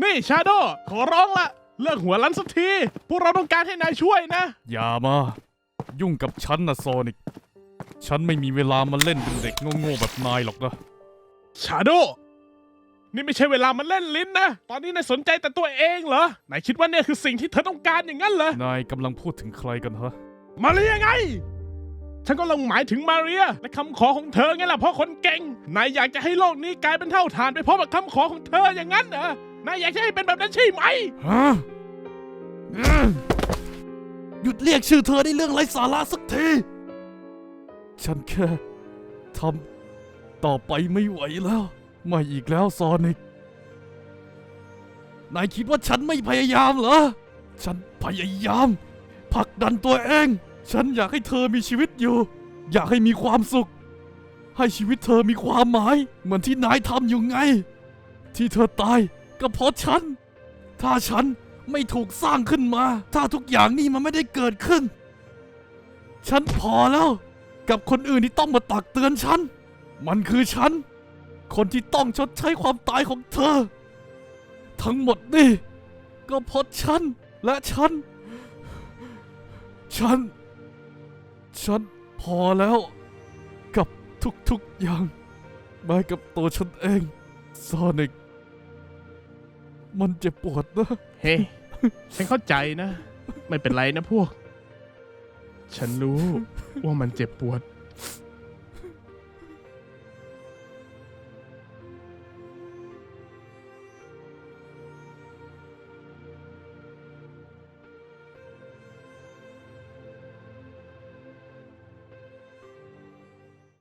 นี่ชาโดขอร้องละเลิกหัวลันสักที พวกเราต้องการให้นายช่วยนะ อย่ามา ยุ่งกับฉันนะโซนิก ฉันไม่มีเวลามาเล่นเป็นเด็กโง่ๆแบบนายหรอกนะ ชาโด นี่ไม่ใช่เวลามันเล่นลิ้นนะ ตอนนี้นายสนใจแต่ตัวเองเหรอนายคิดว่าเนี่ยคือสิ่งที่เธอต้องการอย่างนั้นเหรอ นายกำลังพูดถึงใครกันฮะ มาเรียไง ฉันก็ลังหมายถึงมาเรีย และคำขอของเธอไงล่ะเพราะคนเก่ง นายอยากจะให้โลกนี้กลายเป็นเท่าฐานไปพร้อมกับคำขอของเธออย่างนั้นเหรอ นายอยากจะให้เป็นแบบนั้นใช่ไหม ฮะหยุดเรียกชื่อเธอได้เรื่องไร้สาระสักที ฉันแค่ทำต่อไปไม่ไหวแล้ว ไม่อีกแล้วซอนิก นายคิดว่าฉันไม่พยายามเหรอ ฉันพยายามผลักดันตัวเอง ฉันอยากให้เธอมีชีวิตอยู่ อยากให้มีความสุข ให้ชีวิตเธอมีความหมาย เหมือนที่นายทำอยู่ไง ที่เธอตาย ก็เพราะฉัน ถ้าฉันไม่ถูกสร้างขึ้นมา ถ้าทุกอย่างนี่มันไม่ได้เกิดขึ้น ฉันพอแล้ว กับคนอื่นที่ต้องมาตักเตือนฉัน มันคือฉัน คนที่ต้องชดใช้ความตายของเธอ ทั้งหมดนี่ ก็เพราะฉัน และฉัน ฉัน ฉันพอแล้ว กับทุกๆอย่างแม้กับตัวฉันเองซอนิก มันเจ็บปวดนะ เฮ้ฉันเข้าใจนะ ไม่เป็นไรนะพวก ฉันรู้ว่ามันเจ็บปวด